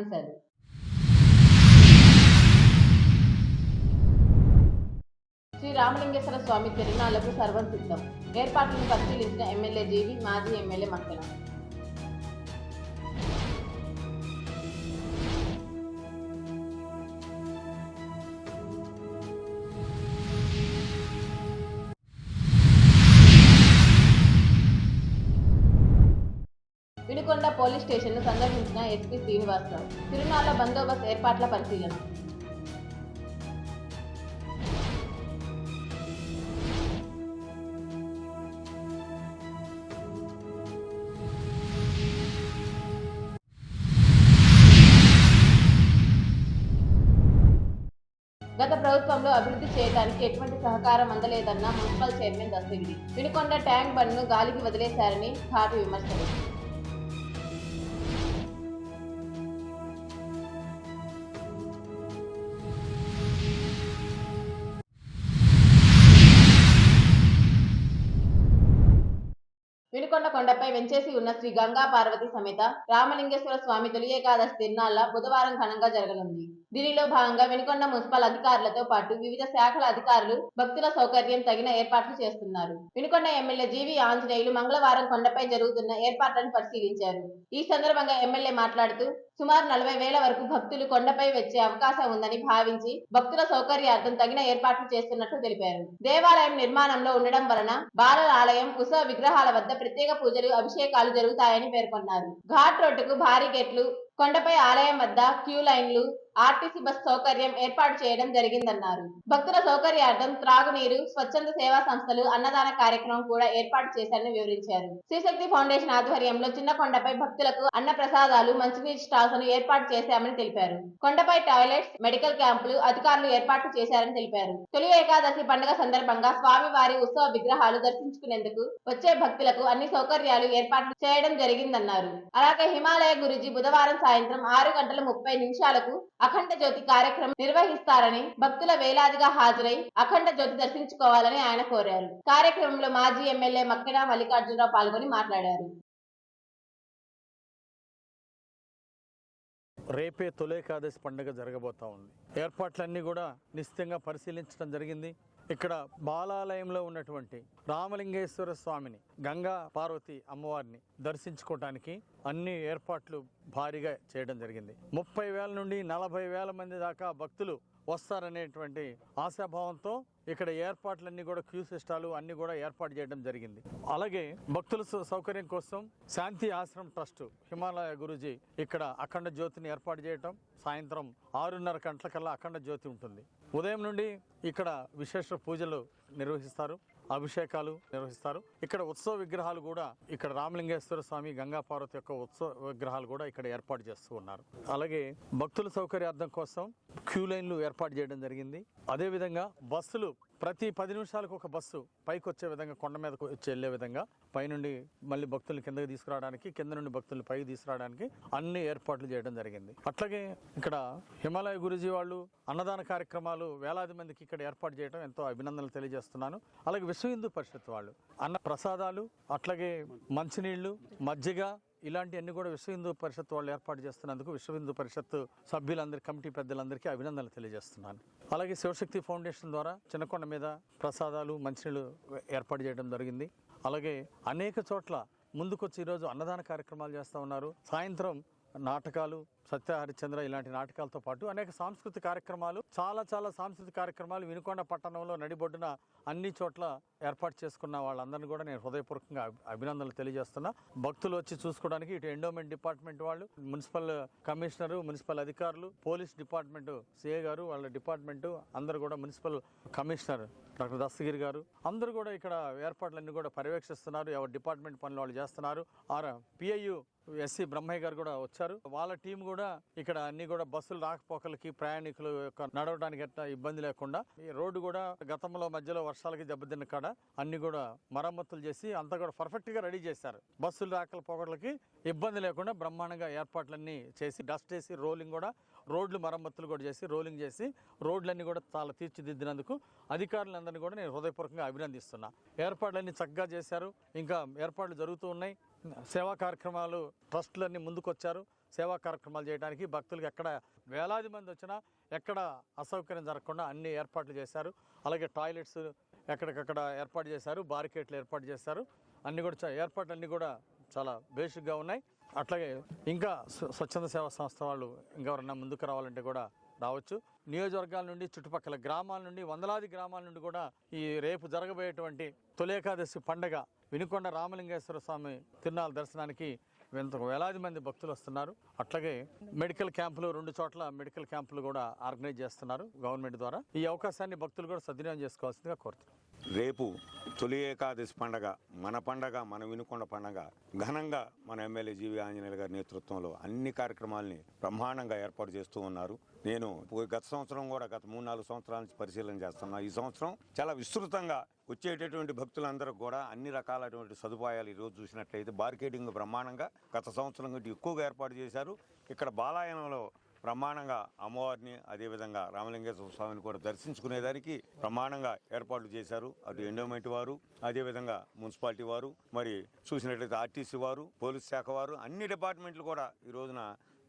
ఈరోజు శ్రీ రామలింగేశ్వర స్వామి తిరునాళ్ళకు సర్వం సిద్ధం. ఏర్పాట్లను పరిశీలించిన ఎమ్మెల్యే జీవి మాజీ ఎమ్మెల్యే మక్కన. పోలీస్ స్టేషన్ను సందర్శించిన ఎస్పీ శ్రీనివాసరావు. తిరునాళ్ళ బందోబస్తు ఏర్పాట్ల పరిశీలన. గత ప్రభుత్వంలో అభివృద్ధి చేయడానికి ఎటువంటి సహకారం అందలేదన్న municipal chairman Dastagiri. Vinukonda tank బండ్ను గాలికి వదిలేశారని ఘాటు విమర్శలు. వెంచేసి ఉన్న శ్రీ గంగా పార్వతి సమేత రామలింగేశ్వర స్వామి తొలి ఏకాదశి తిరునాళ్ళ బుధవారం ఘనంగా జరగనుంది. దీనిలో భాగంగా వెనుకొండ మున్సిపల్ అధికారులతో పాటు వివిధ శాఖల అధికారులు భక్తుల సౌకర్యం తగిన ఏర్పాట్లు చేస్తున్నారు. వెనుకొండ ఎమ్మెల్యే జీవి ఆంజనేయులు మంగళవారం కొండపై జరుగుతున్న ఏర్పాట్లను పరిశీలించారు. ఈ సందర్భంగా ఎమ్మెల్యే మాట్లాడుతూ సుమారు నలభై వేల వరకు భక్తులు కొండపై వచ్చే అవకాశం ఉందని భావించి భక్తుల సౌకర్యార్థం తగిన ఏర్పాట్లు చేస్తున్నట్లు తెలిపారు. దేవాలయం నిర్మాణంలో ఉండడం వలన బాలల ఆలయం ఉత్సవ విగ్రహాల వద్ద ప్రత్యేక పూజలు అభిషేకాలు జరుగుతాయని పేర్కొన్నారు. ఘాట్ రోడ్డుకు భారీ గేట్లు కొండపై ఆలయం వద్ద క్యూ లైన్లు ఆర్టీసీ బస్ సౌకర్యం ఏర్పాటు చేయడం జరిగిందన్నారు. భక్తుల సౌకర్యార్థం త్రాగునీరు స్వచ్ఛంద సేవా సంస్థలు అన్నదాన కార్యక్రమం కూడా ఏర్పాటు చేశారని వివరించారు. శ్రీశక్తి ఫౌండేషన్ ఆధ్వర్యంలో చిన్న కొండపై భక్తులకు అన్న ప్రసాదాలు మంచినీటి స్టాల్స్ను ఏర్పాటు చేశామని తెలిపారు. కొండపై టాయిలెట్స్ మెడికల్ క్యాంపులు అధికారులు ఏర్పాటు చేశారని తెలిపారు. తొలి ఏకాదశి పండుగ సందర్భంగా స్వామివారి ఉత్సవ విగ్రహాలు దర్శించుకునేందుకు వచ్చే భక్తులకు అన్ని సౌకర్యాలు ఏర్పాటు చేయడం జరిగిందన్నారు. అలాగే హిమాలయ గురుజీ బుధవారం సాయంత్రం ఆరు గంటల ముప్పై నిమిషాలకు అఖండ జ్యోతి కార్యక్రమం నిర్వహిస్తారని భక్తుల వేలాదిగా హాజరై అఖండ జ్యోతి దర్శించుకోవాలని ఆయన కోరారు. కార్యక్రమంలో మాజీ ఎమ్మెల్యే మక్కిన మల్లికార్జునరావు పాల్గొని మాట్లాడారు. రేపే తొలేకాదశి పండుగ జరగబోతా ఉంది. ఏర్పాట్లన్నీ కూడా నిశ్చితంగా పరిశీలించడం జరిగింది. ఇక్కడ బాలాలయంలో ఉన్నటువంటి రామలింగేశ్వర స్వామిని గంగా పార్వతి అమ్మవారిని దర్శించుకోవటానికి అన్ని ఏర్పాట్లు భారీగా చేయడం జరిగింది. ముప్పై వేల నుండి నలభై వేల మంది దాకా భక్తులు వస్తారనేటువంటి ఆశాభావంతో ఇక్కడ ఏర్పాట్లన్నీ కూడా క్యూ సిస్టాలు అన్ని కూడా ఏర్పాటు చేయడం జరిగింది. అలాగే భక్తుల సౌ- సౌకర్యం కోసం శాంతి ఆశ్రమ్ ట్రస్ట్ హిమాలయ గురుజీ ఇక్కడ అఖండ జ్యోతిని ఏర్పాటు చేయటం. సాయంత్రం ఆరున్నర గంటలకల్లా అఖండ జ్యోతి ఉంటుంది. ఉదయం నుండి ఇక్కడ విశేష పూజలు నిర్వహిస్తారు. అభిషేకాలు నిర్వహిస్తారు. ఇక్కడ ఉత్సవ విగ్రహాలు కూడా ఇక్కడ రామలింగేశ్వర స్వామి గంగా పార్వతి యొక్క ఉత్సవ విగ్రహాలు కూడా ఇక్కడ ఏర్పాటు చేస్తూ ఉన్నారు. అలాగే భక్తుల సౌకర్యార్థం కోసం క్యూ లైన్లు ఏర్పాటు చేయడం జరిగింది. అదేవిధంగా బస్సులు ప్రతి పది నిమిషాలకు ఒక బస్సు పైకి వచ్చే విధంగా కొండ మీదకు వచ్చి వెళ్ళే విధంగా పైనుండి మళ్ళీ భక్తులు కిందకి తీసుకురావడానికి కింద నుండి భక్తులు పైకి తీసుకురావడానికి అన్ని ఏర్పాట్లు చేయడం జరిగింది. అట్లాగే ఇక్కడ హిమాలయ గురుజీ వాళ్ళు అన్నదాన కార్యక్రమాలు వేలాది మందికి ఇక్కడ ఏర్పాటు చేయడం ఎంతో అభినందనలు తెలియజేస్తున్నాను. అలాగే విశ్వ హిందూ పరిషత్ వాళ్ళు అన్న ప్రసాదాలు అట్లాగే మంచినీళ్ళు మజ్జిగ ఇలాంటివన్నీ కూడా విశ్వ హిందూ పరిషత్ వాళ్ళు ఏర్పాటు చేస్తున్నందుకు విశ్వ హిందూ పరిషత్ సభ్యులందరి కమిటీ పెద్దలందరికీ అభినందనలు తెలియజేస్తున్నాను. అలాగే శివశక్తి ఫౌండేషన్ ద్వారా చిన్నకొండ మీద ప్రసాదాలు మంచినీళ్ళు ఏర్పాటు చేయడం జరిగింది. అలాగే అనేక చోట్ల ముందుకొచ్చి ఈరోజు అన్నదాన కార్యక్రమాలు చేస్తూ ఉన్నారు. సాయంత్రం నాటకాలు సత్యహరిశ్చంద్ర ఇలాంటి నాటకాలతో పాటు అనేక సాంస్కృతిక కార్యక్రమాలు చాలా చాలా సాంస్కృతిక కార్యక్రమాలు వినుకొండ పట్టణంలో నడిబొడ్డున అన్ని చోట్ల ఏర్పాటు చేసుకున్న వాళ్ళందరినీ కూడా నేను హృదయపూర్వకంగా అభినందనలు తెలియజేస్తున్నా. భక్తులు వచ్చి చూసుకోవడానికి ఇటు ఎండోమెంట్ డిపార్ట్మెంట్ వాళ్ళు మున్సిపల్ కమిషనరు మున్సిపల్ అధికారులు పోలీస్ డిపార్ట్మెంట్ సిఏ గారు వాళ్ళ డిపార్ట్మెంట్ అందరూ కూడా మున్సిపల్ కమిషనర్ డాక్టర్ దస్తగిరి గారు. అందరూ కూడా ఇక్కడ ఏర్పాట్లన్నీ కూడా పర్యవేక్షిస్తున్నారు. ఎవరి డిపార్ట్మెంట్ పనులు వాళ్ళు చేస్తున్నారు. ఆర్ పిఐయు ఎస్సీ బ్రహ్మయ్య గారు కూడా వచ్చారు. వాళ్ళ టీం కూడా ఇక్కడ అన్ని కూడా బస్సులు రాకపోకలకి ప్రయాణికులు యొక్క నడవడానికి ఎట్లా ఇబ్బంది లేకుండా ఈ రోడ్డు కూడా గతంలో మధ్యలో వర్షాలకి దెబ్బతిన్న కాడ అన్ని కూడా మరమ్మతులు చేసి అంతా కూడా పర్ఫెక్ట్గా రెడీ చేశారు. బస్సులు రాకల ఇబ్బంది లేకుండా బ్రహ్మాండంగా ఏర్పాట్లన్నీ చేసి డస్ట్ వేసి రోలింగ్ కూడా రోడ్లు మరమ్మతులు కూడా చేసి రోలింగ్ చేసి రోడ్లన్నీ కూడా చాలా తీర్చిదిద్దినందుకు అధికారులందరినీ కూడా నేను హృదయపూర్వకంగా అభినందిస్తున్నా. ఏర్పాట్లన్నీ చక్కగా చేశారు. ఇంకా ఏర్పాట్లు జరుగుతూ ఉన్నాయి. సేవా కార్యక్రమాలు ట్రస్టులన్నీ ముందుకొచ్చారు. సేవా కార్యక్రమాలు చేయడానికి భక్తులకు ఎక్కడ వేలాది మంది వచ్చినా ఎక్కడ అసౌకర్యం జరగకుండా అన్ని ఏర్పాట్లు చేశారు. అలాగే టాయిలెట్స్ ఎక్కడికక్కడ ఏర్పాటు చేశారు బారికేట్లు ఏర్పాటు చేశారు. అన్ని కూడా ఏర్పాట్లు అన్నీ కూడా చాలా బేసిక్గా ఉన్నాయి. అట్లాగే ఇంకా స్వ- స్వచ్ఛంద సేవా సంస్థ వాళ్ళు ఇంకెవరన్నా ముందుకు రావాలంటే కూడా రావచ్చు. నియోజకవర్గాల నుండి చుట్టుపక్కల గ్రామాల నుండి వందలాది గ్రామాల నుండి కూడా ఈ రేపు జరగబోయేటువంటి తొలేకాదశి పండగ వినుకొండ రామలింగేశ్వర స్వామి తిరునాళ్ళ దర్శనానికి వీళ్ళతో వేలాది మంది భక్తులు వస్తున్నారు. అట్లాగే మెడికల్ క్యాంపులు రెండు చోట్ల మెడికల్ క్యాంపులు కూడా ఆర్గనైజ్ చేస్తున్నారు గవర్నమెంట్ ద్వారా. ఈ అవకాశాన్ని భక్తులు కూడా సద్వినియోగం చేసుకోవాల్సిందిగా కోరుతున్నాం. రేపు తొలి ఏకాదశి పండగ మన పండగ మన వినుకొండ పండగ ఘనంగా మన ఎమ్మెల్యే జీవి ఆంజనేయులు గారి నేతృత్వంలో అన్ని కార్యక్రమాలని బ్రహ్మాండంగా ఏర్పాటు చేస్తూ ఉన్నారు. నేను గత సంవత్సరం కూడా గత మూడు నాలుగు సంవత్సరాల నుంచి పరిశీలన చేస్తున్నా. ఈ సంవత్సరం చాలా విస్తృతంగా వచ్చేటటువంటి భక్తులందరూ కూడా అన్ని రకాలైనటువంటి సదుపాయాలు ఈరోజు చూసినట్లయితే బార్కెటింగ్ బ్రహ్మాండంగా గత సంవత్సరం కంటే ఎక్కువగా ఏర్పాటు చేశారు. ఇక్కడ బాలాయనంలో బ్రహ్మాండంగా అమ్మవారిని అదేవిధంగా రామలింగేశ్వర స్వామిని కూడా దర్శించుకునేదానికి బ్రహ్మాండంగా ఏర్పాట్లు చేశారు. అటు ఎండోమెంట్ వారు అదేవిధంగా మున్సిపాలిటీ వారు మరి చూసినట్లయితే ఆర్టీసీ వారు పోలీస్ శాఖ వారు అన్ని డిపార్ట్మెంట్లు కూడా ఈ రోజున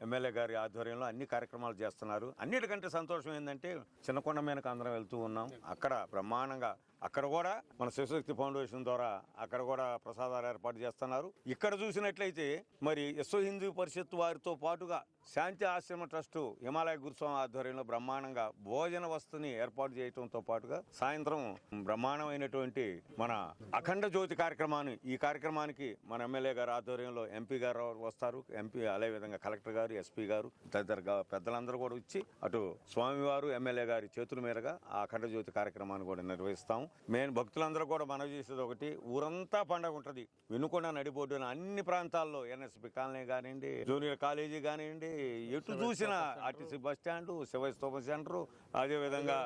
ఎమ్మెల్యే గారి ఆధ్వర్యంలో అన్ని కార్యక్రమాలు చేస్తున్నారు. అన్నిటికంటే సంతోషం ఏంటంటే చిన్నకొండ మీదకి అందరం వెళ్తూ ఉన్నాం. అక్కడ బ్రహ్మాండంగా అక్కడ కూడా మన శివశక్తి ఫౌండేషన్ ద్వారా అక్కడ కూడా ప్రసాదాలు ఏర్పాటు చేస్తున్నారు. ఇక్కడ చూసినట్లయితే మరి యశ్వ హిందూ పరిషత్ వారితో పాటుగా శాంతి ఆశ్రమ ట్రస్ట్ హిమాలయ గురుస్వామి ఆధ్వర్యంలో బ్రహ్మాండంగా భోజన వస్తుని ఏర్పాటు చేయడంతో పాటుగా సాయంత్రం బ్రహ్మాండమైనటువంటి మన అఖండ జ్యోతి కార్యక్రమాన్ని ఈ కార్యక్రమానికి మన ఎమ్మెల్యే గారు ఆధ్వర్యంలో ఎంపీ గారు వస్తారు. ఎంపీ అదేవిధంగా కలెక్టర్ గారు ఎస్పీ గారు తదితర పెద్దలందరూ కూడా వచ్చి అటు స్వామివారు ఎమ్మెల్యే గారి చేతుల మీదుగా ఆ అఖండ జ్యోతి కార్యక్రమాన్ని కూడా నిర్వహిస్తాము మేము భక్తులందరూ కూడా మనవి చేసేది ఒకటి ఊరంతా పండగ ఉంటుంది. వినుకొండ నడిబొడ్డున అన్ని ప్రాంతాల్లో ఎన్ఎస్పి కాలనీ కానివ్వండి జూనియర్ కాలేజీ కానివ్వండి ఎటు చూసినా ఆర్టీసీ బస్ స్టాండ్ శివస్తోప సెంటర్ అదేవిధంగా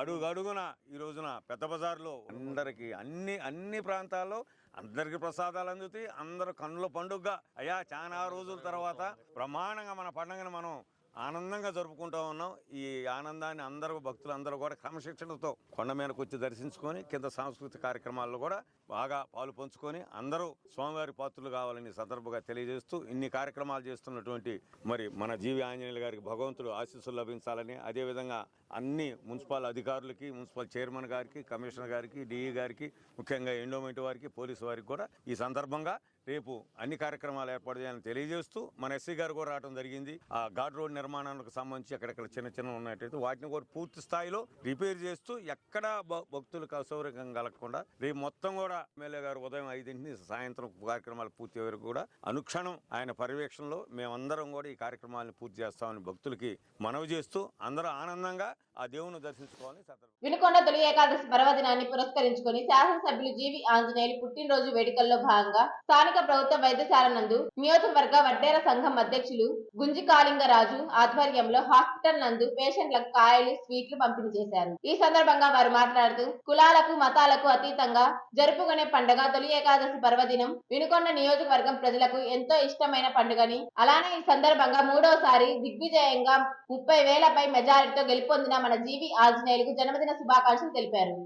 అడుగు అడుగున ఈ రోజున పెద్ద బజార్లో అందరికి అన్ని అన్ని ప్రాంతాల్లో అందరికి ప్రసాదాలు అందుతాయి. అందరూ కన్నుల పండుగగా. అయ్యా చాలా రోజుల తర్వాత బ్రహ్మాండంగా మన పండుగను మనం ఆనందంగా జరుపుకుంటూ ఉన్నాం. ఈ ఆనందాన్ని అందరూ భక్తులు అందరూ కూడా క్రమశిక్షణతో కొండ మీదకు వచ్చి దర్శించుకొని కింద సాంస్కృతిక కార్యక్రమాల్లో కూడా బాగా పాలు పంచుకొని అందరూ స్వామివారి పాత్రలు కావాలని సందర్భంగా తెలియజేస్తూ ఇన్ని కార్యక్రమాలు చేస్తున్నటువంటి మరి మన జీవి ఆంజనేయులు గారికి భగవంతుడు ఆశీస్సులు లభించాలని అదేవిధంగా అన్ని మున్సిపల్ అధికారులకి మున్సిపల్ చైర్మన్ గారికి కమిషనర్ గారికి డిఈ గారికి ముఖ్యంగా ఎండోమెంట్ వారికి పోలీసు వారికి కూడా ఈ సందర్భంగా రేపు అన్ని కార్యక్రమాలు ఏర్పాటు చేయాలని తెలియజేస్తూ మన ఎస్సీ గారు కూడా రావడం జరిగింది. ఆ ఘాట్ రోడ్ నిర్మాణానికి సంబంధించి అక్కడక్కడ చిన్న చిన్న ఉన్నట్టయితే వాటిని కూడా పూర్తి స్థాయిలో రిపేర్ చేస్తూ ఎక్కడ భక్తులకు అసౌకర్యం కలగకుండా రేపు మొత్తం కూడా ఎమ్మెల్యే గారు ఉదయం ఐదింటిని సాయంత్రం కార్యక్రమాలు పూర్తి వరకు కూడా అనుక్షణం ఆయన పర్యవేక్షణలో మేమందరం కూడా ఈ కార్యక్రమాలను పూర్తి చేస్తామని భక్తులకి మనవి చేస్తూ అందరూ ఆనందంగా ఆ దేవుని దర్శించుకోవాలని వినుకొండ తొలి ఏకాదశి పర్వదినాన్ని పురస్కరించుకుని శాసనసభ్యులు జీవి ఆంజనేయులు పుట్టినరోజు వేడుకల్లో భాగంగా స్థానిక ప్రభుత్వ వైద్యశాల నందు నియోజకవర్గ వడ్డేర సంఘం అధ్యక్షులు గుంజి కాళింగరాజు ఆధ్వర్యంలో హాస్పిటల్ నందు పేషెంట్లకు కాయలు స్వీట్లు పంపిణీ చేశారు. ఈ సందర్భంగా వారు మాట్లాడుతూ కులాలకు మతాలకు అతీతంగా జరుపుకునే పండుగ తొలి ఏకాదశి పర్వదినం వినుకొండ నియోజకవర్గం ప్రజలకు ఎంతో ఇష్టమైన పండుగని అలానే ఈ సందర్భంగా మూడోసారి దిగ్విజయంగా ముప్పై వేలపై మెజారిటీతో గెలుపొందిన మన జీవి ఆంజనేయులకు జన్మదిన శుభాకాంక్షలు తెలిపారు.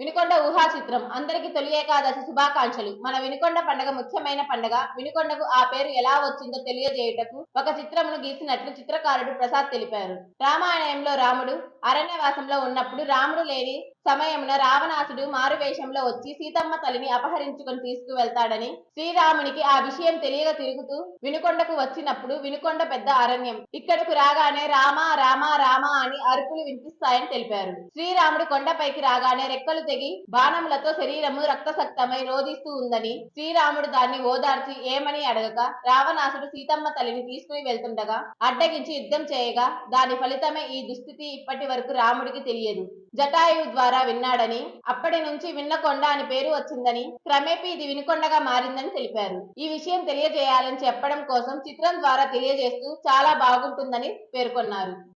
వినుకొండ ఊహా చిత్రం అందరికి తొలి ఏకాదశి శుభాకాంక్షలు. మన వినుకొండ పండగ ముఖ్యమైన పండగ. వినుకొండకు ఆ పేరు ఎలా వచ్చిందో తెలియజేయుటకు ఒక చిత్రమును గీసినట్లు చిత్రకారుడు ప్రసాద్ తెలిపారు. రామాయణంలో రాముడు అరణ్యవాసంలో ఉన్నప్పుడు రాముడు లేని సమయమున రావణాసుడు మారువేషంలో వచ్చి సీతమ్మ తల్లిని అపహరించుకొని తీసుకువెళ్తాడని శ్రీరామునికి ఆ విషయం తెలియక తిరుగుతూ వినుకొండకు వచ్చినప్పుడు వినుకొండ పెద్ద అరణ్యం. ఇక్కడకు రాగానే రామ రామ రామ అని అరుపులు వినిపిస్తాయని తెలిపారు. శ్రీరాముడు కొండపైకి రాగానే రెక్కలు తెగి బాణములతో శరీరము రక్తసక్తమై రోధిస్తూ ఉందని శ్రీరాముడు దాన్ని ఓదార్చి ఏమని అడగక రావణాసుడు సీతమ్మ తల్లిని తీసుకుని వెళ్తుండగా అడ్డగించి యుద్ధం చేయగా దాని ఫలితమే ఈ దుస్థితి ఇప్పటి వరకు రాముడికి తెలియదు. జటాయువు ద్వారా విన్నాడని అప్పటి నుంచి విన్నకొండ అని పేరు వచ్చిందని క్రమేపీ ఇది వినుకొండగా మారిందని తెలిపారు. ఈ విషయం తెలియజేయాలని చెప్పడం కోసం చిత్రం ద్వారా తెలియజేస్తూ చాలా బాగుంటుందని పేర్కొన్నారు.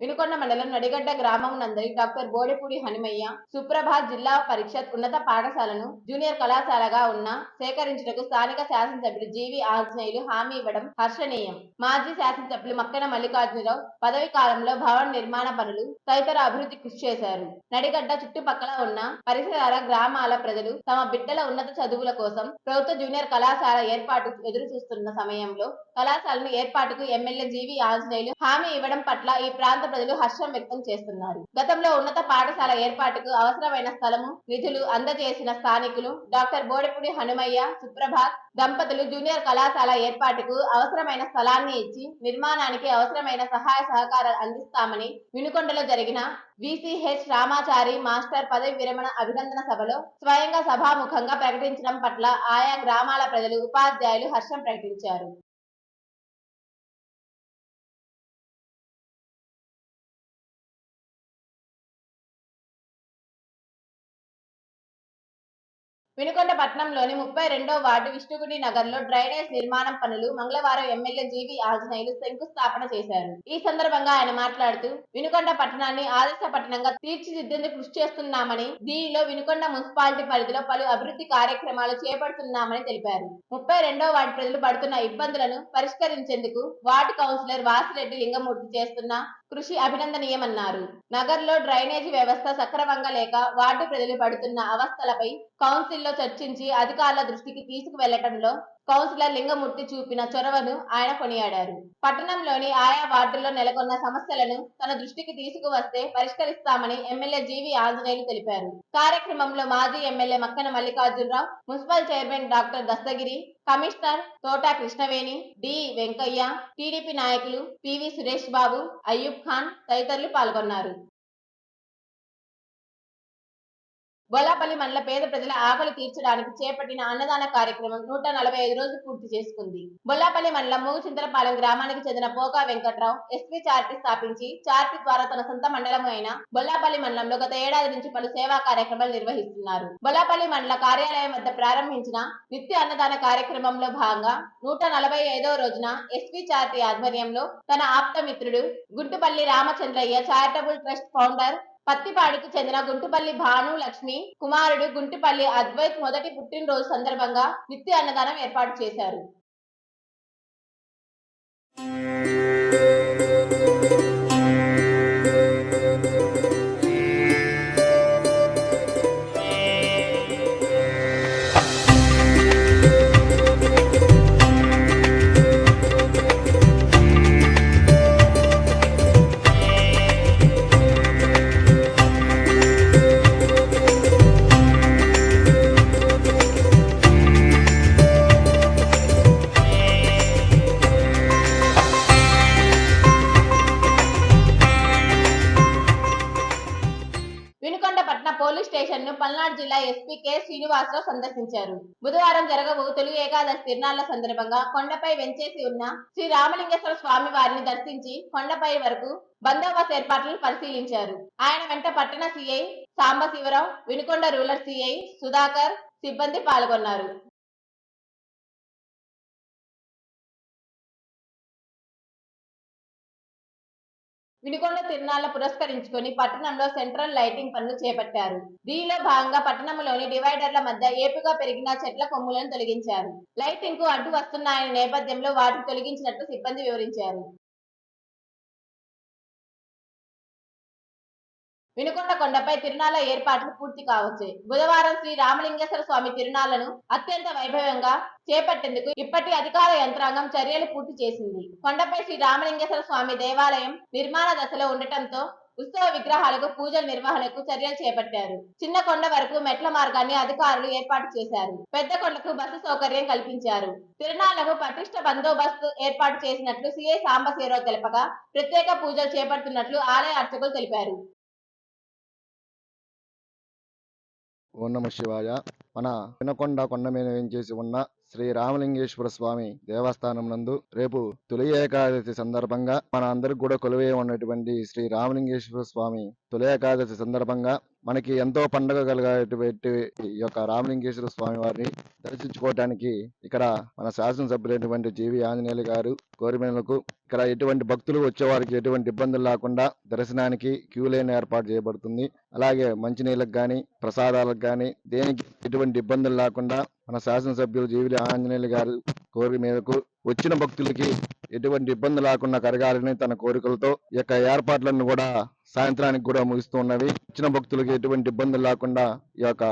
వినుకొండ మండలం నడిగడ్డ గ్రామం నందరి డాక్టర్ బోడెపూడి హనుమయ్య సుప్రభాత్ జిల్లా పరిషత్ ఉన్నత పాఠశాలను జూనియర్ కళాశాలగా ఉన్న సేకరించుటకు స్థానిక శాసనసభ్యులు జీవి ఆంజనేయులు హామీ ఇవ్వడం హర్షణీయం. మాజీ శాసనసభ్యులు మక్కన మల్లికార్జునరావు పదవి కాలంలో భవన నిర్మాణ పనులు తదితర అభివృద్ధి కృషి చేశారు. నడిగడ్డ చుట్టుపక్కల ఉన్న పరిసర గ్రామాల ప్రజలు తమ బిడ్డల ఉన్నత చదువుల కోసం ప్రభుత్వ జూనియర్ కళాశాల ఏర్పాటు ఎదురు చూస్తున్న సమయంలో కళాశాలను ఏర్పాటుకు ఎమ్మెల్యే జీవి ఆంజనేయులు హామీ ఇవ్వడం పట్ల ఈ ప్రాంత ప్రజలు హర్షం వ్యక్తం చేస్తున్నారు. గతంలో ఉన్నత పాఠశాల ఏర్పాటుకు అవసరమైన స్థలము నిధులు అందజేసిన స్థానికులు డాక్టర్ బోడిపూడి హనుమయ్య సుప్రభాత్ దంపతులు జూనియర్ కళాశాల ఏర్పాటుకు అవసరమైన స్థలాన్ని ఇచ్చి నిర్మాణానికి అవసరమైన సహాయ సహకారాలు అందిస్తామని వినుకొండలో జరిగిన విసిహెచ్ రామాచారి మాస్టర్ పదవి విరమణ అభినందన సభలో స్వయంగా సభాముఖంగా ప్రకటించడం పట్ల ఆయా గ్రామాల ప్రజలు ఉపాధ్యాయులు హర్షం ప్రకటించారు. వినుకొండ పట్టణంలోని ముప్పై రెండో వార్డు విష్ణుగుడి నగర్లో డ్రైనేజ్ నిర్మాణం పనులు మంగళవారం ఎమ్మెల్యే జీవి ఆంజనేయులు శంకుస్థాపన చేశారు. ఈ సందర్భంగా ఆయన మాట్లాడుతూ వినుకొండ పట్టణాన్ని ఆదర్శ పట్టణంగా తీర్చిదిద్దేందుకు కృషి చేస్తున్నామని దీనిలో వినుకొండ మున్సిపాలిటీ పరిధిలో పలు అభివృద్ధి కార్యక్రమాలు చేపడుతున్నామని తెలిపారు. ముప్పై రెండో వార్డు ప్రజలు పడుతున్న ఇబ్బందులను పరిష్కరించేందుకు వార్డు కౌన్సిలర్ వాసిరెడ్డి లింగమూర్తి చేస్తున్న కృషి అభినందనీయమన్నారు. నగర్లో డ్రైనేజీ వ్యవస్థ సక్రమంగా లేక వార్డు ప్రజలు పడుతున్న అవస్థలపై కౌన్సిల్ కౌన్సిల్లో చర్చించి అధికారుల దృష్టికి తీసుకువెళ్ళటంలో కౌన్సిలర్ లింగమూర్తి చూపిన చొరవను ఆయన కొనియాడారు. పట్టణంలోని ఆయా వార్డుల్లో నెలకొన్న సమస్యలను తన దృష్టికి తీసుకువస్తే పరిష్కరిస్తామని ఎమ్మెల్యే జీవి ఆంజనేయులు తెలిపారు. కార్యక్రమంలో మాజీ MLA Makkena Mallikarjunarao municipal chairman doctor Dastagiri commissioner Thota Krishnaveni D Venkaiah TDP నాయకులు పివి సురేష్ బాబు అయ్యూబ్ ఖాన్ తదితరులు పాల్గొన్నారు. బోలాపల్లి మండల పేద ప్రజల ఆకలి తీర్చడానికి చేపట్టిన అన్నదాన కార్యక్రమం నూట నలభై ఐదు రోజులు పూర్తి చేసుకుంది. బొల్లాపల్లి మండలం మూగుచింతలపాలెం గ్రామానికి చెందిన పోకా వెంకట్రావు ఎస్పీ చార్టీ స్థాపించి చార్టీ ద్వారా తన సొంత మండలం అయిన బొల్లాపల్లి మండలంలో గత ఏడాది నుంచి పలు సేవా కార్యక్రమాలు నిర్వహిస్తున్నారు. బొల్లాపల్లి మండల కార్యాలయం వద్ద ప్రారంభించిన నిత్య అన్నదాన కార్యక్రమంలో భాగంగా నూట నలభై ఐదో రోజున ఎస్పీ చార్టీ ఆధ్వర్యంలో తన ఆప్త మిత్రుడు Guntupalli Ramachandraiah charitable trust founder పత్తిపాడుకు చెందిన గుంటుపల్లి భాను లక్ష్మి కుమారుడు గుంటుపల్లి అద్వైత్ మొదటి పుట్టినరోజు సందర్భంగా నిత్య అన్నదానం ఏర్పాటు చేశారు. పల్నాడు జిల్లా ఎస్పీ కె శ్రీనివాసరావు సందర్శించారు. బుధవారం జరగబో తొలి ఏకాదశి తిరునాళ్ళ సందర్భంగా కొండపై వెంచేసి ఉన్న శ్రీ రామలింగేశ్వర స్వామి వారిని దర్శించి కొండపై వరకు బందోబస్తు ఏర్పాట్లను పరిశీలించారు. ఆయన వెంట పట్టణ CI Sambasivarao Vinukonda rural CI Sudhakar సిబ్బంది పాల్గొన్నారు. వినుకొండ తిరునాళ్ళ పురస్కరించుకొని పట్టణంలో సెంట్రల్ లైటింగ్ పనులు చేపట్టారు. దీనిలో భాగంగా పట్టణంలోని డివైడర్ల మధ్య ఏపుగా పెరిగిన చెట్ల కొమ్ములను తొలగించారు. లైటింగ్కు అడ్డు వస్తున్నాయనే నేపథ్యంలో వాటిని తొలగించినట్లు సిబ్బంది వివరించారు. వినుకొండ కొండపై తిరునాళ్ళ ఏర్పాట్లు పూర్తి కావచ్చు. బుధవారం శ్రీ రామలింగేశ్వర స్వామి తిరునాళ్ళను అత్యంత వైభవంగా చేపట్టేందుకు ఇప్పటి అధికార యంత్రాంగం చర్యలు పూర్తి చేసింది. కొండపై శ్రీ రామలింగేశ్వర స్వామి దేవాలయం నిర్మాణ దశలో ఉండటంతో ఉత్సవ విగ్రహాలకు పూజల నిర్వహణకు చర్యలు చేపట్టారు. చిన్న కొండ వరకు మెట్ల మార్గాన్ని అధికారులు ఏర్పాటు చేశారు. పెద్ద కొండకు బస్సు సౌకర్యం కల్పించారు. తిరునాళ్ళకు పటిష్ట బందోబస్తు ఏర్పాటు చేసినట్లు సిఐ సాంబశేరావు తెలపగా ప్రత్యేక పూజలు చేపడుతున్నట్లు ఆలయ అర్చకులు తెలిపారు. ఓం నమ శివాయ. మన వినకొండ కొండ మీద వేయించేసి ఉన్న శ్రీ రామలింగేశ్వర స్వామి దేవస్థానం నందు రేపు తొలి ఏకాదశి సందర్భంగా మన అందరికి కూడా కొలువే ఉన్నటువంటి శ్రీ రామలింగేశ్వర స్వామి తొలి ఏకాదశి సందర్భంగా మనకి ఎంతో పండుగ కలిగేటువంటి ఈ యొక్క రామలింగేశ్వర స్వామి వారిని దర్శించుకోవటానికి ఇక్కడ మన శాసనసభ్యులైనటువంటి జీవి ఆంజనేయులు గారు కోరిమేలకు ఇక్కడ ఎటువంటి భక్తులు వచ్చేవారికి ఎటువంటి ఇబ్బందులు లేకుండా దర్శనానికి క్యూ లైన్ ఏర్పాటు చేయబడుతుంది. అలాగే మంచినీళ్ళకి కానీ ప్రసాదాలకు కానీ దేనికి ఎటువంటి ఇబ్బందులు లేకుండా మన శాసనసభ్యులు జీవిలి ఆంజనేయులు గారు కోరిక మేరకు వచ్చిన భక్తులకి ఎటువంటి ఇబ్బంది లేకుండా కరగాలని తన కోరికలతో ఈ యొక్క ఏర్పాట్లను కూడా సాయంత్రానికి కూడా ముగిస్తూ ఉన్నవి. వచ్చిన భక్తులకి ఎటువంటి ఇబ్బందులు లేకుండా ఈ యొక్క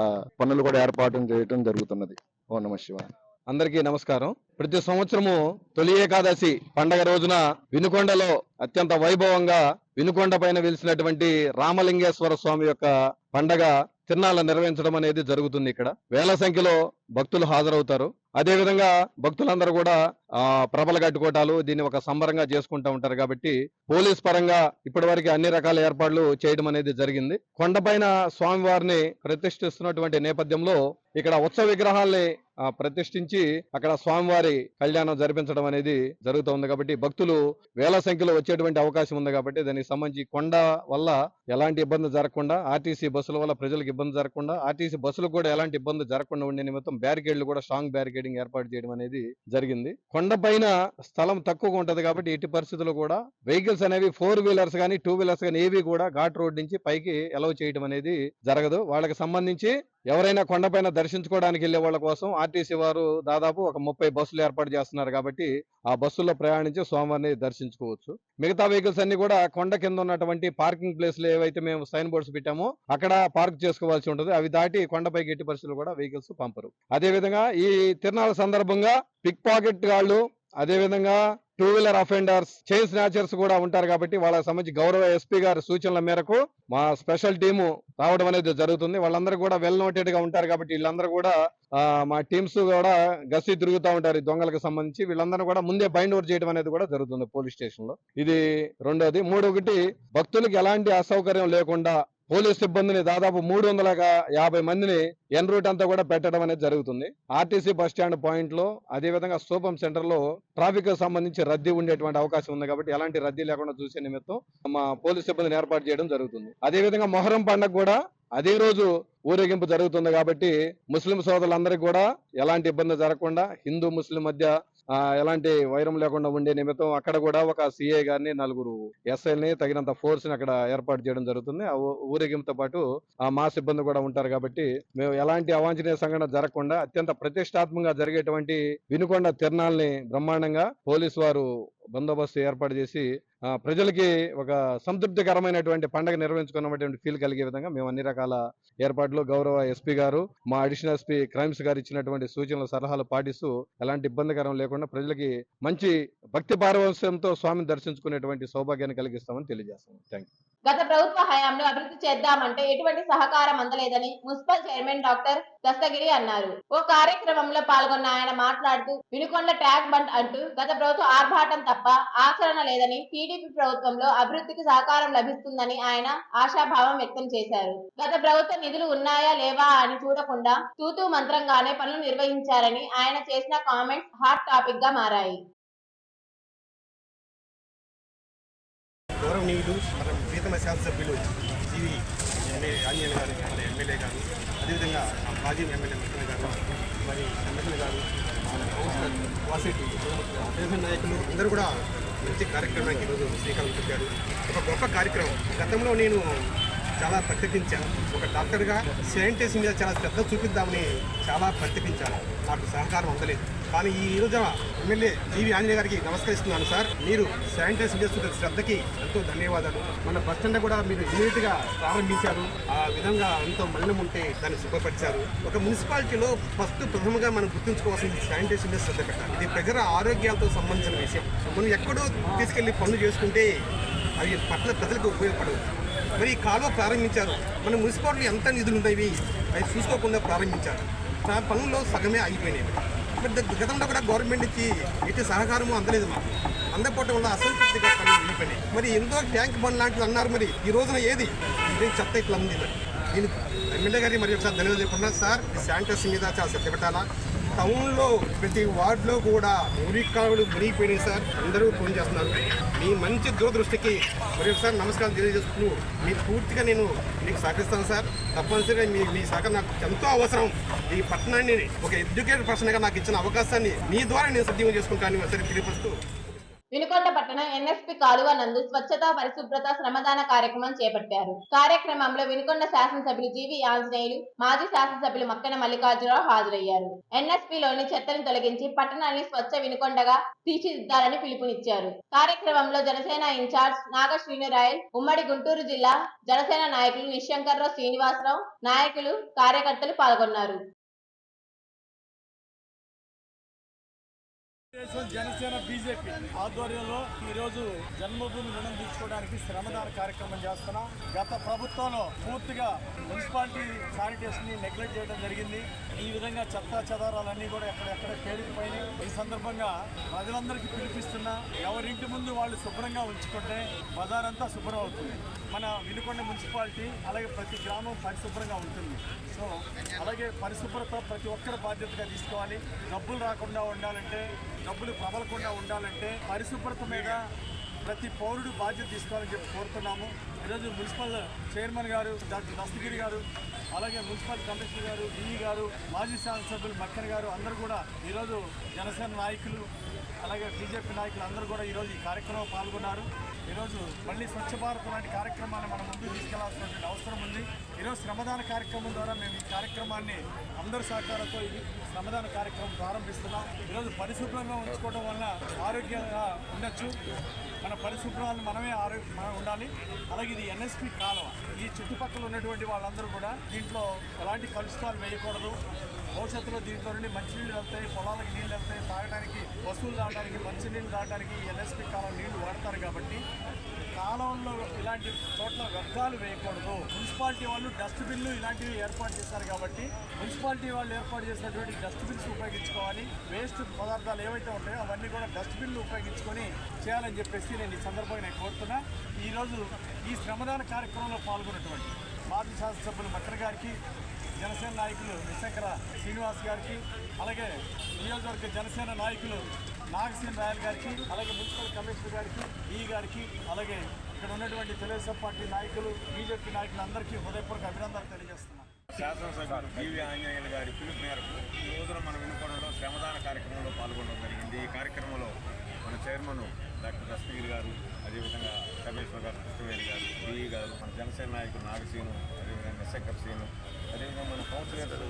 పనులు కూడా ఏర్పాటు చేయడం జరుగుతున్నది. ఓ నమ శివాయ. అందరికీ నమస్కారం. ప్రతి సంవత్సరము తొలి ఏకాదశి పండగ రోజున వినుకొండలో అత్యంత వైభవంగా వినుకొండ పైన వెలిసినటువంటి రామలింగేశ్వర స్వామి యొక్క పండగ తిరునాళ్ళ నిర్వహించడం అనేది జరుగుతుంది ఇక్కడ. వేల సంఖ్యలో భక్తులు హాజరవుతారు. అదే విధంగా భక్తులందరూ కూడా ఆ ప్రభలు కట్టుకోవటాలు దీన్ని ఒక సంబరంగా చేసుకుంటూ ఉంటారు కాబట్టి పోలీస్ పరంగా ఇప్పటి అన్ని రకాల ఏర్పాట్లు చేయడం అనేది జరిగింది. కొండపైన స్వామివారిని ప్రతిష్ఠిస్తున్నటువంటి నేపథ్యంలో ఇక్కడ ఉత్సవ విగ్రహాల్ని ప్రతిష్ఠించి అక్కడ స్వామివారి కళ్యాణం జరిపించడం అనేది జరుగుతుంది కాబట్టి భక్తులు వేల సంఖ్యలో వచ్చేటువంటి అవకాశం ఉంది కాబట్టి దానికి సంబంధించి కొండ వల్ల ఎలాంటి ఇబ్బంది జరగకుండా ఆర్టీసీ బస్సుల వల్ల ప్రజలకు ఇబ్బంది జరగకుండా ఆర్టీసీ బస్సులకు కూడా ఎలాంటి ఇబ్బంది జరగకుండా ఉండే నిమిత్తం బ్యారికేడ్లు కూడా స్ట్రాంగ్ సీటింగ్ ఏర్పాటు చేయడం అనేది జరిగింది. కొండపైన స్థలం తక్కువగా ఉంటది కాబట్టి ఎట్టి పరిస్థితుల్లో కూడా వెహికల్స్ అనేవి ఫోర్ వీలర్స్ కానీ టూ వీలర్స్ కానీ ఏవి కూడా ఘాట్ రోడ్ నుంచి పైకి ఎలవ్ చేయడం అనేది జరగదు. వాళ్ళకి సంబంధించి ఎవరైనా కొండపైన దర్శించుకోవడానికి వెళ్ళే వాళ్ళ కోసం ఆర్టీసీ వారు దాదాపు ఒక ముప్పై బస్సులు ఏర్పాటు చేస్తున్నారు కాబట్టి ఆ బస్సుల్లో ప్రయాణించి స్వామివారిని దర్శించుకోవచ్చు. మిగతా వెహికల్స్ అన్ని కూడా కొండ కింద ఉన్నటువంటి పార్కింగ్ ప్లేస్లు ఏవైతే మేము సైన్ బోర్డ్స్ పెట్టామో అక్కడ పార్క్ చేసుకోవాల్సి ఉంటుంది. అవి దాటి కొండపైకి ఎట్టి పరిస్థితులు కూడా వెహికల్స్ పంపరు. అదే విధంగా ఈ తిరునాళ్ళ సందర్భంగా పిక్ పాకెట్ వాళ్ళు అదే విధంగా two wheeler offenders chain snatchers కూడా ఉంటారు కాబట్టి వాళ్ళకి సంబంధించి గౌరవ ఎస్పీ గారి సూచనల మేరకు మా స్పెషల్ టీము రావడం అనేది జరుగుతుంది. వాళ్ళందరూ కూడా వెల్ నోటెడ్గా ఉంటారు కాబట్టి వీళ్ళందరూ కూడా మా టీమ్స్ కూడా గసి తిరుగుతూ ఉంటారు ఈ దొంగలకు సంబంధించి. వీళ్ళందరూ కూడా ముందే బైండ్ ఓవర్ చేయడం అనేది కూడా జరుగుతుంది పోలీస్ స్టేషన్లో ఇది రెండోది. మూడొకటి భక్తులకు ఎలాంటి అసౌకర్యం లేకుండా పోలీస్ సిబ్బందిని దాదాపు మూడు వందల యాభై మందిని ఎన్ రూట్ అంతా కూడా పెట్టడం అనేది జరుగుతుంది. ఆర్టీసీ బస్ స్టాండ్ పాయింట్లో అదే విధంగా సూపం సెంటర్లో ట్రాఫిక్ సంబంధించి రద్దీ ఉండేటువంటి అవకాశం ఉంది కాబట్టి ఎలాంటి రద్దీ లేకుండా చూసే నిమిత్తం మా పోలీస్ సిబ్బందిని ఏర్పాటు చేయడం జరుగుతుంది. అదే విధంగా మొహరం పండుగ కూడా అదే రోజు ఊరేగింపు జరుగుతుంది కాబట్టి ముస్లిం సోదరులందరికీ కూడా ఎలాంటి ఇబ్బంది జరగకుండా హిందూ ముస్లిం మధ్య ఎలాంటి వైరం లేకుండా ఉండే నిమిత్తం అక్కడ కూడా ఒక సిఐ గారిని నలుగురు ఎస్ఐల్ని తగినంత ఫోర్స్ని అక్కడ ఏర్పాటు చేయడం జరుగుతుంది. ఆ ఊరేగింపుతో పాటు ఆ మా సిబ్బంది కూడా ఉంటారు కాబట్టి మేము ఎలాంటి అవాంఛనీయ సంఘటన జరగకుండా అత్యంత ప్రతిష్టాత్మకంగా జరిగేటువంటి వినుకొండ తిరణాలని బ్రహ్మాండంగా పోలీసు వారు బందోబస్తు ఏర్పాటు చేసి ప్రజలకి ఒక సంతృప్తికరమైనటువంటి పండుగ నిర్వహించుకున్నటువంటి ఫీల్ కలిగే విధంగా మేము అన్ని రకాల ఏర్పాట్లు గౌరవ ఎస్పీ గారు మా అడిషనల్ ఎస్పీ క్రైమ్స్ గారు ఇచ్చినటువంటి సూచనలు సలహాలు పాటిస్తూ ఎలాంటి ఇబ్బందికరం లేకుండా ప్రజలకి మంచి భక్తి పారవస్యంతో స్వామిని దర్శించుకునేటువంటి సౌభాగ్యాన్ని కలిగిస్తామని తెలియజేస్తాం థ్యాంక్ గత ప్రభుత్వ హయాంలో అభివృద్ధి చేద్దామంటే ఎటువంటి సహకారం అందలేదని మున్సిపల్ చైర్మన్ డాక్టర్ దస్తగిరి అన్నారు. ఓ కార్యక్రమంలో పాల్గొన్న ఆయన మాట్లాడుతూ వినుకొండ ట్యాగ్ బండ్ అంటూ గత ప్రభుత్వ ఆర్భాటం తప్ప ఆచరణ లేదని టీడీపీ ప్రభుత్వంలో అభివృద్ధికి సహకారం లభిస్తుందని ఆయన ఆశాభావం వ్యక్తం చేశారు. గత ప్రభుత్వ నిధులు ఉన్నాయా లేవా అని చూడకుండా తూతూ మంత్రంగానే పనులు నిర్వహించారని ఆయన చేసిన కామెంట్స్ హాట్ టాపిక్గా మారాయి. శాసనసభ్యులు జీవి ఎమ్మెల్యే ఆంజనేయులు గారు మన ఎమ్మెల్యే గారు అదేవిధంగా మా మాజీ ఎమ్మెల్యే ముఖ్యమంత్రి గారు మరి ఎమ్మెల్యే గారు మన వాసిరెడ్డి అదేవిధంగా నాయకులు అందరూ కూడా మంచి కార్యక్రమానికి ఈరోజు శ్రీకారం చుట్టారు. ఒక గొప్ప కార్యక్రమం. గతంలో నేను చాలా ప్రకటించాను ఒక డాక్టర్గా సైంటిస్ట్ మీద చాలా శ్రద్ధ చూపిద్దామని చాలా ప్రకటించాను నాకు సహకారం అందలేదు. కానీ ఈ రోజు ఎమ్మెల్యే జీవి ఆంజనేయ గారికి నమస్కరిస్తున్నాను సార్. మీరు శానిటైజ్ చేస్తున్న శ్రద్ధకి ఎంతో ధన్యవాదాలు. మన బస్ స్టాండ్ కూడా మీరు ఇమీడియట్గా ప్రారంభించారు. ఆ విధంగా ఎంతో మలినం ఉంటే దాన్ని శుభ్రపరిచారు. ఒక మున్సిపాలిటీలో ఫస్ట్ ప్రథమంగా మనం గుర్తుంచుకోవాల్సింది శానిటైజేషన్ మీద శ్రద్ధ పెట్టాలి. ఇది ప్రజల ఆరోగ్యాలతో సంబంధించిన విషయం. మనం ఎక్కడో తీసుకెళ్ళి పనులు చేసుకుంటే అవి పట్ల ప్రజలకు ఉపయోగపడవు. మరి ఈ కాలువ ప్రారంభించారు. మన మున్సిపాలిటీ ఎంత నిధులు ఉన్నాయి అవి చూసుకోకుండా ప్రారంభించారు. ఆ పనుల్లో సగమే ఆగిపోయినాయి. మరి గతంలో కూడా గవర్నమెంట్ నుంచి ఎట్టి సహకారము అందలేదు మాకు. అందకపోవటం వల్ల అసంతృప్తిగా పనులు వెళ్ళిపోయినాయి మరి ఎంతో ట్యాంక్ బండ్ లాంటిది అన్నారు మరి. ఈ రోజున ఏది? ఇదేం చెత్త ఇట్లా ఉంది మరి. నేను ఎమ్మెల్యే గారి మరి ఒకసారి ధన్యవాదాలు చెప్పుకున్నాను సార్. శానిటైజర్ మీద చాలా శ్రద్ధ పెట్టాలా టౌన్లో ప్రతి వార్డులో కూడా మురికావులు మునిగిపోయినాయి సార్. అందరూ ఫోన్ చేస్తున్నారు. మీ మంచి దూరదృష్టికి మరి ఒకసారి నమస్కారం తెలియజేస్తూ మీ పూర్తిగా నేను మీకు సహకరిస్తాను సార్. తప్పనిసరిగా మీ మీ సహకారం నాకు ఎంతో అవసరం. ఈ పట్టణాన్ని ఒక ఎడ్యుకేటెడ్ పర్సన్గా నాకు ఇచ్చిన అవకాశాన్ని మీ ద్వారా నేను సద్వినియోగం చేసుకుంటాను సరే తెలియపరుస్తూ వినుకొండ పట్టణం ఎన్ఎస్పి కాలువ నందు స్వచ్ఛత పరిశుభ్రత శ్రమదాన కార్యక్రమం చేపట్టారు. కార్యక్రమంలో వినుకొండ శాసనసభ్యులు జీవి ఆంజనేయులు మాజీ శాసనసభ్యులు మక్కన మల్లికార్జునరావు హాజరయ్యారు. ఎన్ఎస్పిలోని చెత్తను తొలగించి పట్టణాన్ని స్వచ్ఛ వినుకొండగా తీర్చిదిద్దాలని పిలుపునిచ్చారు. కార్యక్రమంలో జనసేన ఇన్ఛార్జ్ నాగ శ్రీనురాయల్ ఉమ్మడి గుంటూరు జిల్లా జనసేన నాయకులు నిశంకర్రావు శ్రీనివాసరావు నాయకులు కార్యకర్తలు పాల్గొన్నారు. జనసేన బీజేపీ ఆధ్వర్యంలో ఈరోజు జన్మభూమి రుణం తీసుకోవడానికి శ్రమదాన కార్యక్రమం చేస్తున్నాం. గత ప్రభుత్వంలో పూర్తిగా మున్సిపాలిటీ శానిటేషన్ని నెగ్లెక్ట్ చేయడం జరిగింది. ఈ విధంగా చెత్త చెదారాలన్నీ కూడా ఎక్కడెక్కడ పేలిపోయినాయి ఈ సందర్భంగా ప్రజలందరికీ పిలిపిస్తున్నా ఎవరింటి ముందు వాళ్ళు శుభ్రంగా ఉంచుకుంటే బజారంతా శుభ్రం అవుతుంది. మన వినుకొండ మున్సిపాలిటీ అలాగే ప్రతి గ్రామం పరిశుభ్రంగా ఉంటుంది. సో అలాగే పరిశుభ్రత ప్రతి ఒక్కరి బాధ్యతగా తీసుకోవాలి. డబ్బులు రాకుండా ఉండాలంటే డబ్బులు ప్రబలకుండా ఉండాలంటే పరిశుభ్రత మీద ప్రతి పౌరుడు బాధ్యత తీసుకోవాలని చెప్పి కోరుతున్నాము. ఈరోజు మున్సిపల్ చైర్మన్ గారు డాక్టర్ దస్తగిరి గారు అలాగే మున్సిపల్ కమిషనర్ గారు డిఈ గారు మాజీ శాసనసభ్యులు మక్కన్ గారు అందరూ కూడా ఈరోజు జనసేన నాయకులు అలాగే బీజేపీ నాయకులు అందరూ కూడా ఈరోజు ఈ కార్యక్రమంలో పాల్గొన్నారు. ఈరోజు మళ్ళీ స్వచ్ఛ భారత్ లాంటి కార్యక్రమాన్ని మనం ముందు తీసుకెళ్ళాల్సినటువంటి అవసరం ఉంది. ఈరోజు శ్రమదాన కార్యక్రమం ద్వారా మేము ఈ కార్యక్రమాన్ని అందరి సహకారంతో ఈ శ్రమదాన కార్యక్రమం ప్రారంభిస్తున్నాం. ఈరోజు పరిశుభ్రంగా ఉంచుకోవడం వలన ఆరోగ్యంగా ఉండొచ్చు. మన పరిశుభ్రాలను మనమే ఆరోగ్య మనం ఉండాలి. అలాగే ఇది ఎన్ఎస్పి కాలం ఈ చుట్టుపక్కల ఉన్నటువంటి వాళ్ళందరూ కూడా దీంట్లో ఎలాంటి కలుషితాలు వేయకూడదు. భవిష్యత్తులో దీంట్లో నుండి మంచినీళ్ళు వెళ్తాయి పొలాలకు నీళ్ళు వెళ్తాయి తాగడానికి వస్తువులు తాగడానికి మంచినీళ్ళు తాగడానికి ఎన్ఎస్పి కాలం నీళ్ళు వాడతారు కాబట్టి కాలంలో ఇలాంటి చోట్ల వ్యర్థాలు వేయకూడదు. మున్సిపాలిటీ వాళ్ళు డస్ట్బిన్లు ఇలాంటివి ఏర్పాటు చేశారు కాబట్టి మున్సిపాలిటీ వాళ్ళు ఏర్పాటు చేసినటువంటి డస్ట్బిన్స్ ఉపయోగించుకోవాలి. వేస్ట్ పదార్థాలు ఏవైతే ఉంటాయో అవన్నీ కూడా డస్ట్బిన్లు ఉపయోగించుకొని చేయాలని చెప్పేసి నేను ఈ సందర్భంగా నేను కోరుతున్నా. ఈరోజు ఈ శ్రమదాన కార్యక్రమంలో పాల్గొన్నటువంటి మాజీ శాసనసభ్యులు మక్కర్ గారికి జనసేన నాయకులు నిశంకర శ్రీనివాస్ గారికి అలాగే నియోజకవర్గ జనసేన నాయకులు నాగసేన రాయల్ గారికి అలాగే మున్సిపల్ కమిషనర్ గారికి ఈ గారికి అలాగే ఇక్కడ ఉన్నటువంటి తెలుగుదేశం పార్టీ నాయకులు బీజేపీ నాయకులు అందరికీ హృదయపూర్వక అభినందనలు తెలియజేస్తున్నాను. శాసనసభ జీవి ఆంజనేయులు గారి పిలుపు మేరకు ఈ రోజున మనం వినుకోవడంలో శ్రమదాన కార్యక్రమంలో పాల్గొనడం జరిగింది. ఈ కార్యక్రమంలో మన చైర్మన్ డాక్టర్ దస్తగిరి గారు అదేవిధంగా కమేశ్వర్ గారు కృష్ణవేణి గారు డిఈ గారు మన జనసేన నాయకుడు నాగసీను అదేవిధంగా సీను అదేవిధంగా మన కౌన్సిలర్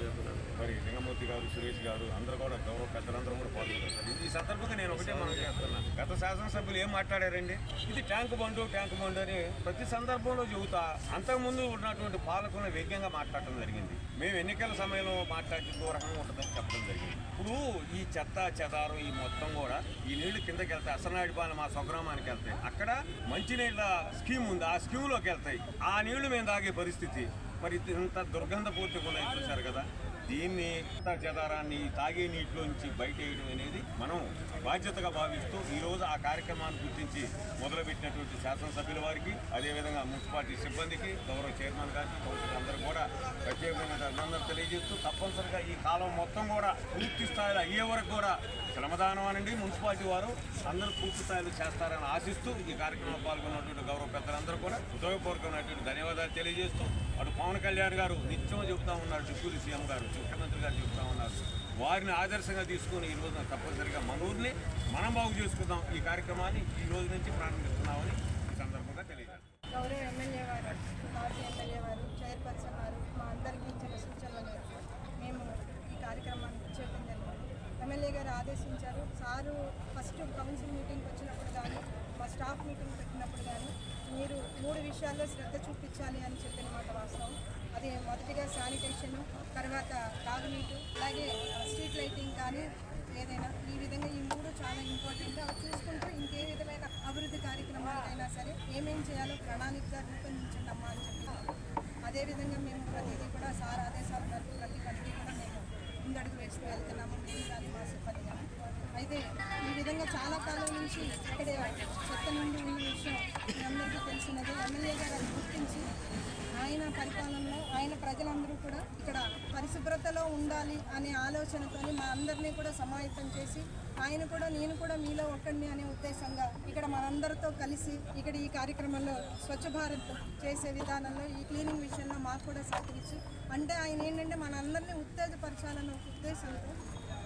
మరి లింగమూర్తి గారు సురేష్ గారు అందరూ కూడా గౌరవ పెద్దలందరూ కూడా పాల్గొంటారు. ఈ సందర్భంగా నేను ఒకటే మనం చేస్తున్నాను గత శాసనసభ్యులు ఏం మాట్లాడారండి? ఇది ట్యాంక్ బండు ట్యాంక్ బండు అని ప్రతి సందర్భంలో చెబుతా అంతకుముందు ఉన్నటువంటి పాలకులను వేగంగా మాట్లాడటం జరిగింది. మేము ఎన్నికల సమయంలో మాట్లాడే దూరంగా ఉంటుందని చెప్పడం జరిగింది. ఇప్పుడు ఈ చెత్త చెదారం ఈ మొత్తం కూడా ఈ నీళ్ళు కిందకి వెళ్తాయి అసనాడిపాలెం మా స్వగ్రామానికి వెళ్తాయి. అక్కడ మంచినీళ్ళ స్కీమ్ ఉంది. ఆ స్కీమ్లోకి వెళ్తాయి. ఆ నీళ్ళు మేము తాగే పరిస్థితి. మరి ఇంత దుర్గంధపూర్తిగా ఉన్నాయి చూశారు కదా. దీన్ని చెత్త చెదారాన్ని తాగే నీటిలోంచి బయట వేయడం అనేది మనం బాధ్యతగా భావిస్తూ ఈరోజు ఆ కార్యక్రమాన్ని గుర్తించి మొదలుపెట్టినటువంటి శాసనసభ్యుల వారికి అదేవిధంగా మున్సిపాలిటీ సిబ్బందికి గౌరవ చైర్మన్ గారికి కౌన్సిలర్ అందరూ కూడా ప్రత్యేకమైన అభినందనలు తెలియజేస్తూ తప్పనిసరిగా ఈ కాలం మొత్తం కూడా పూర్తి స్థాయిలో అయ్యే వరకు కూడా శ్రమదానం అనండి. మున్సిపాలిటీ వారు అందరూ పూర్తి స్థాయిలో చేస్తారని ఆశిస్తూ ఈ కార్యక్రమంలో పాల్గొన్నటువంటి గౌరవ పెద్దలందరూ కూడా హృదయపూర్వకమైనటువంటి ధన్యవాదాలు తెలియజేస్తూ అటు పవన్ కళ్యాణ్ గారు నిత్యం చెబుతా ఉన్నారు డిప్యూటీ సీఎం గారు. ముఖ్యమంత్రి గారు చెప్తా ఉన్నారు. వారిని ఆదర్శంగా తీసుకొని ఈ రోజున తప్పనిసరిగా మన ఊరిని మనం బాగు చేసుకుందాం ఈ కార్యక్రమాన్ని ఈ రోజు నుంచి ప్రారంభిస్తున్నామని ఈ సందర్భంగా తెలియజేస్తాం గౌరవ ఎమ్మెల్యే వారు మాజీ ఎమ్మెల్యే వారు చైర్పర్సన్ వారు మా అందరికీ ఇచ్చిన సూచనలు మేము ఈ కార్యక్రమాన్ని చేయడం జరిగింది. ఎమ్మెల్యే గారు ఆదేశించారు సారు ఫస్ట్ కౌన్సిల్ మీటింగ్కి వచ్చినప్పుడు కానీ మా స్టాఫ్ మీటింగ్ పెట్టినప్పుడు కానీ మీరు మూడు విషయాల్లో శ్రద్ధ చూపించాలి అని చెప్పిన మాట వాస్తవం. అది మొదటిగా శానిటేషన్ తర్వాత తాగునీటు అలాగే స్ట్రీట్ లైటింగ్ కానీ ఏదైనా. ఈ విధంగా ఈ మూడు చాలా ఇంపార్టెంట్. అవి చూసుకుంటూ ఇంకే విధమైన అభివృద్ధి కార్యక్రమాలైనా సరే ఏమేం చేయాలో ప్రణాళికగా రూపొందించండి అమ్మా అని చెప్పి. అదేవిధంగా మేము ప్రతిదీ కూడా సార్ ఆదేశాలు మేరకు ప్రతి పనికి కూడా మేము ముందడుగు వేస్తూ వెళ్తున్నాము. మేము కానీ మా సిబ్బంది కానీ అయితే ఈ విధంగా చాలా కాలం నుంచి ఇక్కడే చెత్త నుండి ఉన్న విషయం మీ అందరికీ తెలిసినది. ఎమ్మెల్యే గారు గుర్తించి ఆయన పరిపాలనలో ఆయన ప్రజలందరూ కూడా ఇక్కడ పరిశుభ్రతలో ఉండాలి అనే ఆలోచనతో మా అందరినీ కూడా సమాయత్తం చేసి ఆయన కూడా నేను కూడా మీలో ఒక్కడిని అనే ఉద్దేశంగా ఇక్కడ మనందరితో కలిసి ఇక్కడ ఈ కార్యక్రమంలో స్వచ్ఛ భారత్ చేసే విధానంలో ఈ క్లీనింగ్ విషయంలో మాకు కూడా సహకరించి అంటే ఆయన ఏంటంటే మనందరినీ ఉత్తేజపరచాలన్న ఒక ఉద్దేశంతో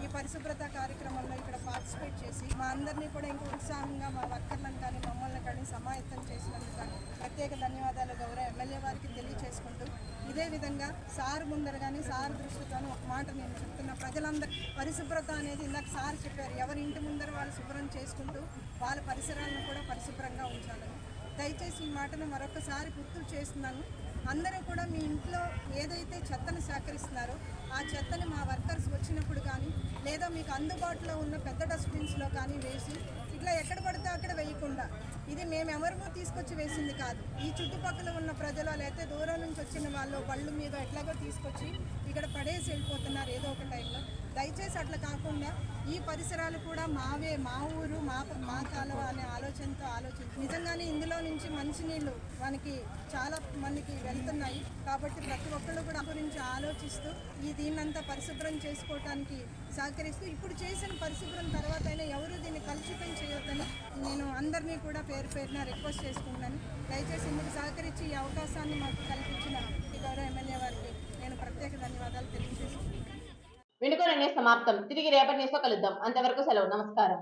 ఈ పరిశుభ్రత కార్యక్రమంలో ఇక్కడ పార్టిసిపేట్ చేసి మా అందరినీ కూడా ఇంకా ఉత్సాహంగా మా వర్కర్లను కానీ మమ్మల్ని కానీ సమాయత్తం చేసినందుకు కానీ ప్రత్యేక ధన్యవాదాలు గౌరవ ఎమ్మెల్యే వారికి తెలియచేసుకుంటూ ఇదే విధంగా సార్ ముందర కానీ సార్ దృష్టితోనూ ఒక మాట నేను చెప్తున్నా. ప్రజలందరూ పరిశుభ్రత అనేది ఇందాక సార్ చెప్పారు. ఎవరి ఇంటి ముందర వాళ్ళు శుభ్రం చేసుకుంటూ వాళ్ళ పరిసరాలను కూడా పరిశుభ్రంగా ఉంచాలని. దయచేసి ఈ మాటను మరొకసారి గుర్తు చేస్తున్నాను. అందరూ కూడా మీ ఇంట్లో ఏదైతే చెత్తను సేకరిస్తున్నారో ఆ చెత్తని మా వర్కర్స్ వచ్చినప్పుడు కానీ లేదా మీకు అందుబాటులో ఉన్న పెద్ద డస్ట్బిన్స్లో కానీ వేసి ఇట్లా ఎక్కడ పడితే అక్కడ వేయకుండా ఇది మేము ఎవరిమో తీసుకొచ్చి వేసింది కాదు. ఈ చుట్టుపక్కల ఉన్న ప్రజలు లేకపోతే దూరం నుంచి వచ్చిన వాళ్ళు బళ్ళు మీద ఎట్లాగో తీసుకొచ్చి ఇక్కడ పడేసి వెళ్ళిపోతున్నారు ఏదో ఒక టైంలో. దయచేసి అట్లా కాకుండా ఈ పరిసరాలు కూడా మావే మా ఊరు మా మా కాలువ అనే ఆలోచనతో ఆలోచించి నిజంగానే ఇందులో నుంచి మంచినీళ్ళు మనకి చాలా మందికి వెళ్తున్నాయి. కాబట్టి ప్రతి ఒక్కళ్ళు కూడా గురించి ఆలోచిస్తూ ఈ దీన్నంతా పరిశుభ్రం చేసుకోవటానికి సహకరిస్తూ ఇప్పుడు చేసిన పరిశుభ్రం తర్వాత అయినా ఎవరు దీన్ని కలుషితం చేయొద్దని నేను అందరినీ కూడా పేరు పేరున రిక్వెస్ట్ చేసుకుంటున్నాను. దయచేసి ఇందుకు సహకరించి ఈ అవకాశాన్ని మాకు కల్పించిన ఈ గౌరవ ఎమ్మెల్యే వారికి నేను ప్రత్యేక ధన్యవాదాలు తెలియజేస్తాను వినుకొనే సమాప్తం. తిరిగి రేపటి న్యూస్లో కలుద్దాం. అంతవరకు సెలవు. నమస్కారం.